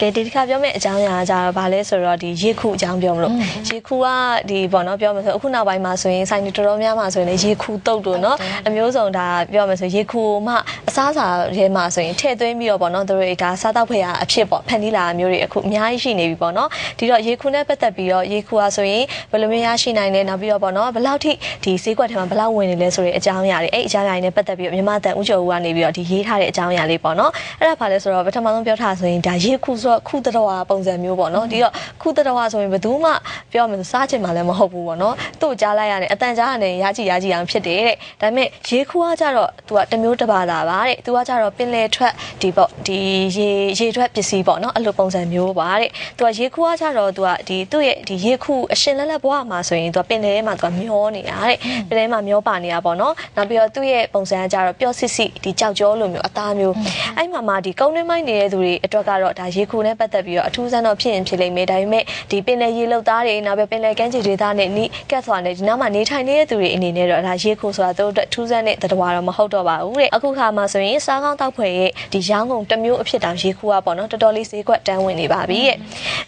ကဲဒီတစ်ခါပြောမယ့်အကြောင်းအရာကကြတော့ဗာလဲဆိုတော့ဒီရေခုအကြောင်းပြောမလို့ရေခုကဒီပေါ့နော်ပြောမယ်ဆိုအခုနောက်ပိုင်းမှာဆိုရင်စိုင်းတွေတော်တော်များများဆိုရင်လေရေခုတုတ်တို့နော်အမျိုးစုံဒါပြောမယ်ဆိုရေခုမှအ စားအစာထဲမှာဆိုရင်ထည့်သွင်းပြီးတော့ပေါ့နော်တို့တွေဒါစားတော့ဖွယ်ရအဖြစ်ပေါ့ဖန်တီးလာမျိုးတွေအခုအများကြီးရှိနေပြီပေါ့နော်ဒီတော့ရေခုနဲ့ပတ်သက်ပြီးတော့ရေခုကဆိုရင်ဘယ်လိုမျိုးရရှိနိုင်လဲနောက်ပြီးတော့ပေါ့နော်ဘယ်လောက်ထိဒီဈေးကွက်ထဲမှာဘယ်လောက်ဝင်နေလဲဆိုတဲ့အကြောင်းအရာတွေအဲ့အကြောင်းအရာတွေနဲ့ပတ်သက်ပြီးတော့မြန်မာတန်ဦးကျော်ဦးကနေပြီးတော့ဒီရေးထားတဲ့အကြောင်းအရာလေးပေါ့နော်အဲ့ဒါဘာလဲဆိုတော့ပထမဆုံးပြောထားဆိုရင်ဒါရေခုဆိုတော့ခုတတော်ပုံစံမျိုးပေါ့နော်ဒီတော့ခုတတော်ဆိုရင်ဘယ်သူမှပြောမယ်ဆိုစားချင်မှလည်းမဟုတ်ဘူးပေါ့နော်သူ့ကြားလိုက်ရတယ်အတန်ကြားရတယ်ရကြည့်ရကြည့်အောင်ဖြစ်တယ်တဲ့ဒါပေမဲ့ရေခုကကြတော့သူကတစ်မျိုးတစ်ပါးတာပါတဲ့သူကကြတော့ပင်လယ်ထွက်ဒီပေါ့ဒီရေရေထွက်ပစ္စည်းပေါ့နော်အဲ့လိုပုံစံမျိုးပါတဲ့သူကရေခုကကြတော့သူကဒီသူ့ရဲ့ဒီရေခုအရှင်လက်လက်ဘဝမှာဆိုရင်သူကပင်လယ်ထဲမှာသူကမျောနေတာတဲ့ပင်လယ်မှာမျောပါနေတာပေါ့နော်နောက်ပြီးတော့သူ့ရဲ့ပုံစံကကြတော့ပျော့စစ်စစ်ဒီကြောက်ကြောလိုမျိုးအသားမျိုးအဲ့မှာမှဒီကုန်းတွင်းမိုင်းနေတဲ့သူတွေအတွက်ကတော့ဒါရေခုနဲ့ပတ်သက်ပြီးတော့အထူးဆန်းတော့ဖြစ်ရင်ဖြစ်လိမ့်မယ်ဒါပေမဲ့ဒီပင်လယ်ရေလုတ်သားတွေနောက်ပြီးပင်လယ်ကမ်းခြေဒေသနဲ့နီးကတ်သွားနေဒီနောက်မှာနေထိုင်နေတဲ့သူတွေအနေနဲ့တော့ဒါရေခုဆိုတာသူတို့အတွက်ထူးဆန်းတဲ့တတဝါတော့မဟုတ်တော့ပါဘူးတဲ့အခုခါမှာဆိုရင်စားကောင်းတောက်ဖွယ်ရဲ့ဒီရောင်းကုန်တစ်မျိုးအဖြစ်တောင်ရေခုကပေါ့နော်တော်တော်လေးဈေးကွက်တန်းဝင်နေပါပြီတဲ့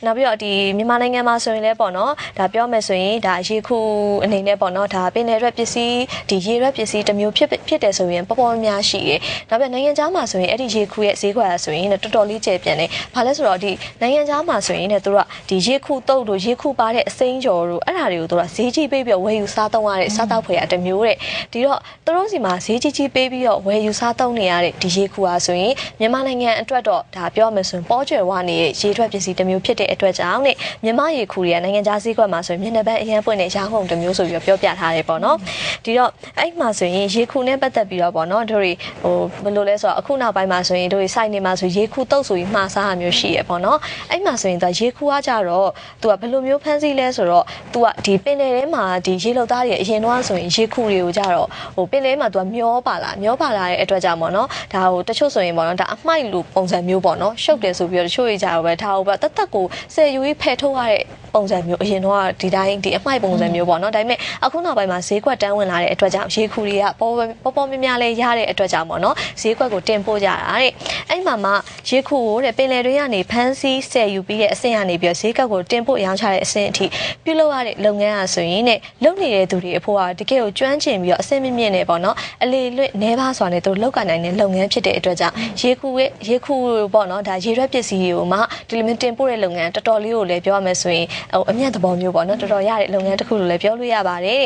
နောက်ပြီးတော့ဒီမြန်မာနိုင်ငံမှာဆိုရင်လည်းပေါ့နော်ဒါပြောမယ်ဆိုရင်ဒါရေခုအနေနဲ့ပေါ့နော်ဒါပင်လယ်ရွက်ပစ္စည်းဒီရေရွက်ပစ္စည်းတစ်မျိုးဖြစ်ဖြစ်တယ်ဆိုရင်ပေါ်ပေါ်များများရှိတယ်နောက်ပြီးနိုင်ငံခြားမှာဆိုရင်အဲ့ဒီရေခုရဲ့ဈေးကွက်ဆိုရင်တော်တော်လေးကျယ်ပြန့်တယ်ဘာလဲဆိုတော့ဒီနိုင်ငံခြားမှာဆိုရင်လည်းသူတို့ကဒီရေခုတုပ်တို့ရေခုပါတဲ့အစိမ်းကြော်တို့အဲ့ဒါတွေကိုသူတို့ကဈေးကြီးပေးပြီးဝယ်ယူစားသုံးရတဲ့စားတောက်ဖွယ်ရတစ်မျိုးတဲ့ဒီတော့သူတို့စီမှာဈေးကြီးကြီးပေးပြီးတော့ဝယ်ယူစားသုံးနေရတဲ့ဒီရေခုဟာဆိုရင်မြန်မာနိုင်ငံအတွက်တော့ဒါပြောမယ်ဆိုရင်ပေါ်ကျွယ်ဝနေတဲ့ရေထွက်ပစ္စည်းတစ်မျိုးဖြစ်တဲ့အတွက်ကြောင့်တဲ့မြန်မာရေခုတွေကနိုင်ငံခြားဈေးကွက်မှာဆိုရင်မျက်နှာပန်းအရန်ပွင့်တဲ့ရောင်းကုန်တစ်မျိုးဆိုပြီးတော့ပြောပြထားတယ်ပေါ့နော်ဒီတော့အဲ့မှာဆိုရင်ရေခုနဲ့ပတ်သက်ပြီးတော့ပေါ့နော်တို့တွေဟိုဘယ်လိုလဲဆိုတော့အခုနောက်ပိုင်းမှာဆိုရင်တို့တွေစိုက်နေမှာဆိုရေခုတုပ်ဆိုပြီးမှားစားရမျိုးရှိရပေါ့နော်အဲ့မှာဆိုရင်သူရေခုကကြတော့သူကဘယ်လိုမျိုးဖမ်းဆီးလဲဆိုတော့သူကဒီပင်လယ်ထဲမှာဒီရေလောက်သားတွေအရင်တော့ဆိုရင်ရေခုတွေကိုကြတော့ဟိုပင်လယ်မှာသူကမျောပါလာမျောပါလာတဲ့အတွက်ကြောင့်ပေါ့နော်ဒါဟိုတချို့ဆိုရင်ပေါ့နော်ဒါအမှိုက်လိုပုံစံမျိုးပေါ့နော်ရှုပ်တယ်ဆိုပြီးတော့တချို့ကြီးကြတော့ပဲဒါဟိုပဲတတ်တက်ကိုဆယ်ယူကြီးဖယ်ထုတ်ရတဲ့ပုံစံမျိုးအရင်တော့ဒီတိုင်းဒီအမှိုက်ပုံစံမျိုးပေါ့နော်ဒါပေမဲ့အခုနောက်ပိုင်းမှာဈေးကွက်တန်းဝင်လာတဲ့အတွက်ကြောင့်ရေခုတွေကပေါ်ပေါ်ပေါ်များများလေးရတဲ့အတွက်ကြောင့်ပေါ့နော်ဈေးကွက်ကိုတင်ပို့ကြတာတဲ့အဲ့မှာမှရေခုကိုတဲ့ပင်လယ်တွေကနေဖမ်းဆီးဆယ်ယူပြီးတဲ့အဆင့်ကနေပြီးတော့ဈေးကွက်ကိုတင်ပို့ရောင်းချတဲ့အဆင့်အထိပြုလုပ်ရတဲ့လုပ်ငန်းအားဆိုရင်တဲ့လုပ်နေတဲ့သူတွေအဖို့ကတကယ်ကိုကျွမ်းကျင်ပြီးတော့အဆင့်မြင့်မြင့်နေပေါ့နော်အလေလွတ်နေပါစွာနဲ့သူတို့လောက်ကနိုင်တဲ့လုပ်ငန်းဖြစ်တဲ့အတွက်ကြောင့်ရေခုရဲ့ရေခုပေါ့နော်ဒါရေရွက်ပစ္စည်းတွေကိုမှဒီလိုမျိုးတင်ပို့တဲ့လုပ်ငန်းတော်တော်လေးကိုလည်းပြောရမယ်ဆိုရင်ဟိုအမြတ်သဘောမျိုးပေါ့နော်တော်တော်ရတဲ့လုပ်ငန်းတစ်ခုလို့လည်းပြောလို့ရပါတယ်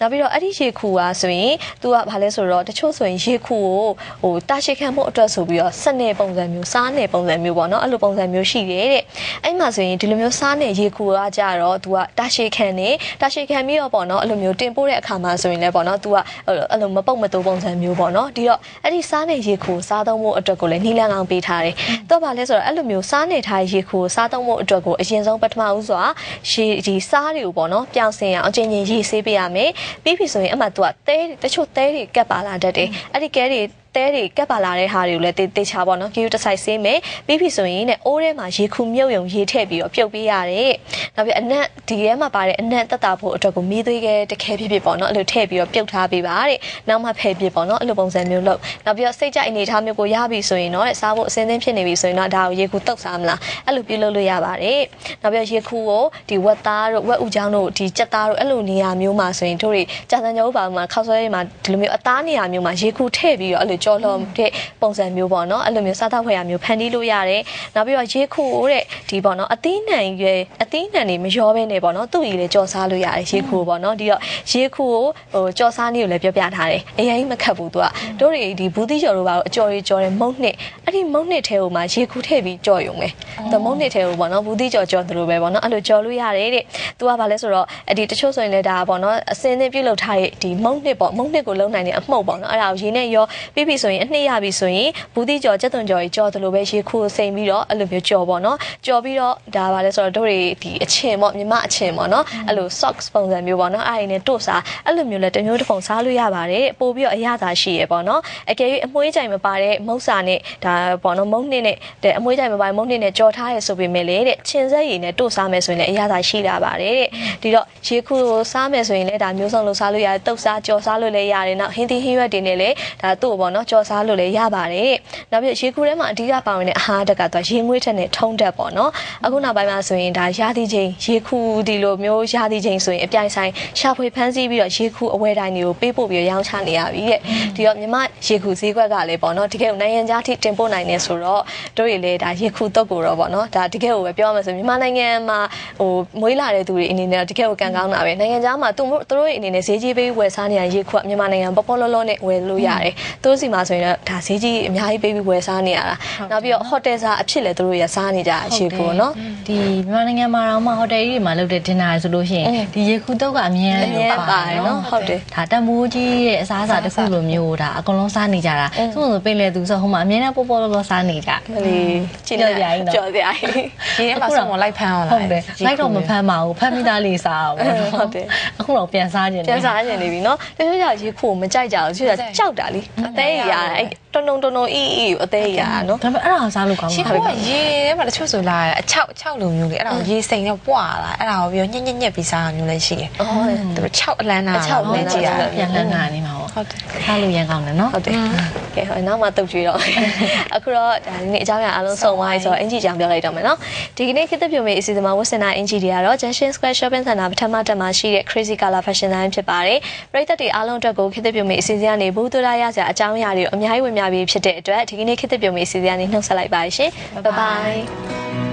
နောက်ပြီးတော့အဲ့ဒီရေခုကဆိုရင်သူကဘာလဲဆိုတော့တချို့ဆိုရင်ရေခုကိုဟိုတာရှိခံမှုအတွက်ဆိုပြီးတော့စနေပုံစံမျိုးစားနေပုံစံမျိုးပေါ့နော်အဲ့လိုပုံစံမျိုးရှိတယ်တဲ့အဲ့မှာဆိုရင်ဒီလိုမျိုးစားနေရေခုကကြတော့သူကတာရှိခံနေတာရှိခံပြီးတော့ပေါ့နော်အဲ့လိုမျိုးတင်ပို့တဲ့အခါမှာဆိုရင်လည်းပေါ့နော်သူကအဲ့လိုမပုတ်မတိုးပုံစံမျိုးပေါ့နော်ဒီတော့အဲ့ဒီစားနေရေခုစားသုံးဖို့အတွက်ကိုလည်းနှီးလန်းအောင်ပေးထားတယ်တော့ဘာလဲဆိုတော့အဲ့လိုမျိုးစားနေထားရေခုစားသုံးဖို့အတွက်ကိုအရင်ဆုံးပထမဦးစွာရေဒီစားတွေကိုပေါ့နော်ပြောင်းစင်အောင်အချင်းချင်းရေးဆေးပေးရမယ်ပြီးပြီဆိုရင်အမှသူကတဲတချို့တဲတွေကပ်ပါလာတတ်တယ်အဲ့ဒီကဲတွေတဲတွေကပ်ပါလာတဲ့ဟာတွေကိုလည်းတေချာပေါ့နော် queue တစ်ဆိုင်ဆေးမယ်ပြီးပြီဆိုရင်ねအိုးထဲမှာရေခုမြုပ်ယုံရေထည့်ပြီးတော့ပြုတ်ပေးရတယ် နောက်ပြီးအနက်ဒီထဲမှာပါတဲ့အနက်တက်တာဖို့အတွက်ကိုမီးသွေးခဲတခဲဖြစ်ဖြစ်ပေါ့နော်အဲ့လိုထည့်ပြီးတော့ပြုတ်ထားပေးပါတဲ့နောက်မှဖယ်ပြပေါ့နော်အဲ့လိုပုံစံမျိုးလုပ်နောက်ပြီးတော့စိတ်ကြိုက်အနေထားမျိုးကိုရပြီဆိုရင်တော့စားဖို့အစင်းသင်းဖြစ်နေပြီဆိုရင်တော့ဒါကိုရေခုတုတ်စားမလားအဲ့လိုပြုလုပ်လို့ရပါတယ်နောက်ပြီးရေခုကိုဒီဝက်သားတို့ဝက်ဥချောင်းတို့ဒီကြက်သားတို့အဲ့လိုနေရာမျိုးမှာဆိုရင်တို့တွေကြာစံကြောပါမှာခောက်ဆွဲတွေမှာဒီလိုမျိုးအသားနေရာမျိုးမှာရေခုထည့်ပြီးတော့အဲ့လိုကြော်လွန်တဲ့ပုံစံမျိုးပေါ့နော်အဲ့လိုမျိုးစားသောက်ဖွယ်ရာမျိုးဖန်တီးလို့ရတယ်နောက်ပြီးတော့ရေခုတဲ့ဒီပေါ့နော်အသီးနှံရွယ်အသီးနှံတွေမရောဘဲနေပေါ့နော်သူ့ကြီးလည်းကြော်စားလို့ရတယ်ရေခုပေါ့နော်ဒီတော့ရေခုကိုဟိုကြော်စားနည်းကိုလည်းပြောပြထားတယ်အရင်မခတ်ဘူးသူကတို့တွေဒီဘူးသီးကြော်တို့ပါတော့အကြော်တွေကြော်တယ်မုံနှစ်အဲ့ဒီမုံနှစ်ထဲကိုမှရေခုထည့်ပြီးကြော်ရုံပဲသူမုံနှစ်ထဲကိုပေါ့နော်ဘူးသီးကြော်ကြော်သလိုပဲပေါ့နော်အဲ့လိုကြော်လို့ရတယ်တဲ့သူကဘာလဲဆိုတော့အဲ့ဒီတချို့ဆိုရင်လည်းဒါပေါ့နော်အစင်းသင်းပြုတ်လောက်ထားတဲ့ဒီမုံနှစ်ပေါ့မုံနှစ်ကိုလုံနိုင်တဲ့အမှုန့်ပေါ့နော်အဲ့ဒါကိုရေနဲ့ရောပြီးပြီဆိုရင်အနှစ်ရပြီဆိုရင်ဘူးသီးကြော်ကြက်သွန်ကြော်ကြီးကြော်သလိုပဲရေခုစိမ်ပြီးတော့အဲ့လိုမျိုးကြော်ပေါ့နော်ကြော်ပြီးတော့ဒါပါလဲဆိုတော့တို့တွေဒီအချချင်ပေါ့မြမအချင်ပေါ့နော်အဲ့လို socks ပုံစံမျိုးပေါ့နော်အဲ့ဒီနဲ့တို့စားအဲ့လိုမျိုးလည်းတစ်မျိုးတစ်ပုံစားလို့ရပါတယ်ပို့ပြီးတော့အရသာရှိရပေါ့နော်အကယ်၍အမွှေးကြိုင်မပါတဲ့မုတ်စာနဲ့ဒါပေါ့နော်မုတ်နှစ်နဲ့တဲ့အမွှေးကြိုင်မပါတဲ့မုတ်နှစ်နဲ့ကြော်ထားရဆိုပေမဲ့လေတဲ့ချင်ဆက်ရည်နဲ့တို့စားမယ်ဆိုရင်လည်းအရသာရှိလာပါတယ်တဲ့ဒီတော့ရေခုကိုစားမယ်ဆိုရင်လည်းဒါမျိုးစုံလို့စားလို့ရတယ်တုတ်စားကြော်စားလို့လည်းရတယ်နောက်ဟင်းသီးဟင်းရွက်တွေနဲ့လည်းဒါသူ့ပေါ့နော်ကြော်စားလို့လည်းရပါတယ်နောက်ပြီးရေခုထဲမှာအဓိကပါဝင်တဲ့အာဟာရဓာတ်ကတော့ရေငွေ့ထက်နဲ့ထုံးတက်ပေါ့နော်အခုနောက်ပိုင်းမှာဆိုရင်ဒါရာသီချိန်ရေခုဒီလိုမျိုးရာသီချိန်ဆိုရင်အပြိုင်ဆိုင်ရှာဖွေဖမ်းဆီးပြီးတော့ရေခုအဝဲတိုင်းတွေကိုပေးပို့ပြီးရောင်းချနေရပြီတဲ့ဒီတော့မြမရေခုဈေးကွက်ကလည်းပေါ့နော်တကယ်ကိုနိုင်ငံခြားထိတင်ပို့နိုင်နေဆိုတော့တို့တွေလည်းဒါရေခုတုတ်ကိုတော့ပေါ့နော်ဒါတကယ်ကိုပဲပြောရမယ်ဆိုမြန်မာနိုင်ငံမှာဟိုမွေးလာတဲ့သူတွေအနေနဲ့တကယ်ကိုကံကောင်းတာပဲနိုင်ငံခြားမှာသူတို့တို့ရဲ့အနေနဲ့ဈေးကြီးပေးဝယ်စားနေရရေခုကမြန်မာနိုင်ငံပေါ်ပေါ်လောလောနဲ့ဝယ်လို့ရတယ်သူတို့စီမှာဆိုရင်တော့ဒါဈေးကြီးအများကြီးပေးပြီးဝယ်စားနေရတာနောက်ပြီးတော့ဟိုတယ်စားအဖြစ်လည်းသူတို့ရစားနေကြရေခုပေါ့နော်ဒီမြန်မာနိုင်ငံမှာတော့မှဟိုတယ်ကြီးတွေမှာလုပ်တဲ့ဒင်နာဆိုလို့ရှိရင်ဒီရေခုတုတ်ကအမြဲအမြဲပါတယ်နော်ဟုတ်တယ်ဒါတမိုးကြီးရဲ့အစားအစာတစ်ခုလိုမျိုးဒါအကုန်လုံးစားနေကြတာဆိုလို့ပင်လေသူဆိုဟိုမှာအမြဲတမ်းပေါ်ပေါ်လောလောစားနေကြမလီကျင်းနေကြော်စရာကြီးနော်ကြော်စရာကြီးရင်းမှာဆုံးမလိုက်ဖမ်းအောင်လားဟုတ်တယ်လိုက်တော့မဖမ်းပါဘူးဖမ်းမိသားလေးစားအောင်ပေါ့နော်ဟုတ်တယ်အခုတော့ပြန်စားခြင်းပြန်စားကျင်နေပြီနော်တချို့ကြောင့်ရေခိုမကြိုက်ကြဘူးတချို့ကြောင့်ကြောက်တာလီအသေးရတာအဲ့တုံတုံတုံတုံအီအီကိုအသေးရတာနော်ဒါပေမဲ့အဲ့ဒါစားလို့ကောင်းရှမှာင်းကရေထဲမှာတချို့ဆိုလာအချောက်ချောက်လိုမျိုးလေအဲ့ဒါကိုရေစိမ်နဲ့ပွာလာအဲ့ဒါကိုပြီးညက်ညက်ညက်ပြီးစားတာမျိုးလည်းရှိတယ်အော်သူတို့6အလန်းနာအချောက်လန်းနာကြည့်ရပြန်လှမ်းလာနေမှာပေါ့ဟုတ်တယ်စားလို့ရန်ကောင်းတယ်နော်ဟုတ်တယ်ကဲဟိုနောက်မှတုတ်ကြွေးတော့အခုတော့ဒါဒီနေ့အကြောင်းအရာအားလုံးစုံသွားပြီဆိုတော့အင်ဂျီကြောင်ပြောလိုက်တော့မယ်နော်ဒီကနေ့ခေတ်သစ်ပြုံမေအစီအစဉ်မှာဝတ်ဆင်တာအင်ဂျီတွေကတော့ Junction Square Shopping Center ပထမတက်မှာရှိတဲ့ Crazy Color Fashion Line ဖြစ်ပါတယ်ပရိသတ်တွေအားလုံးအတွက်ကိုခေတ်သစ်ပြုံမေအစီအစဉ်ကနေဘူးတူလာရစရာအကြောင်းအရာတွေကိုအများကြီးဝင်များပြီးဖြစ်တဲ့အတွက်ဒီကနေ့ခေတ်သစ်ပြုံမေအစီအစဉ်ကနေနှုတ်ဆက်လိုက်ပါရှင် bye bye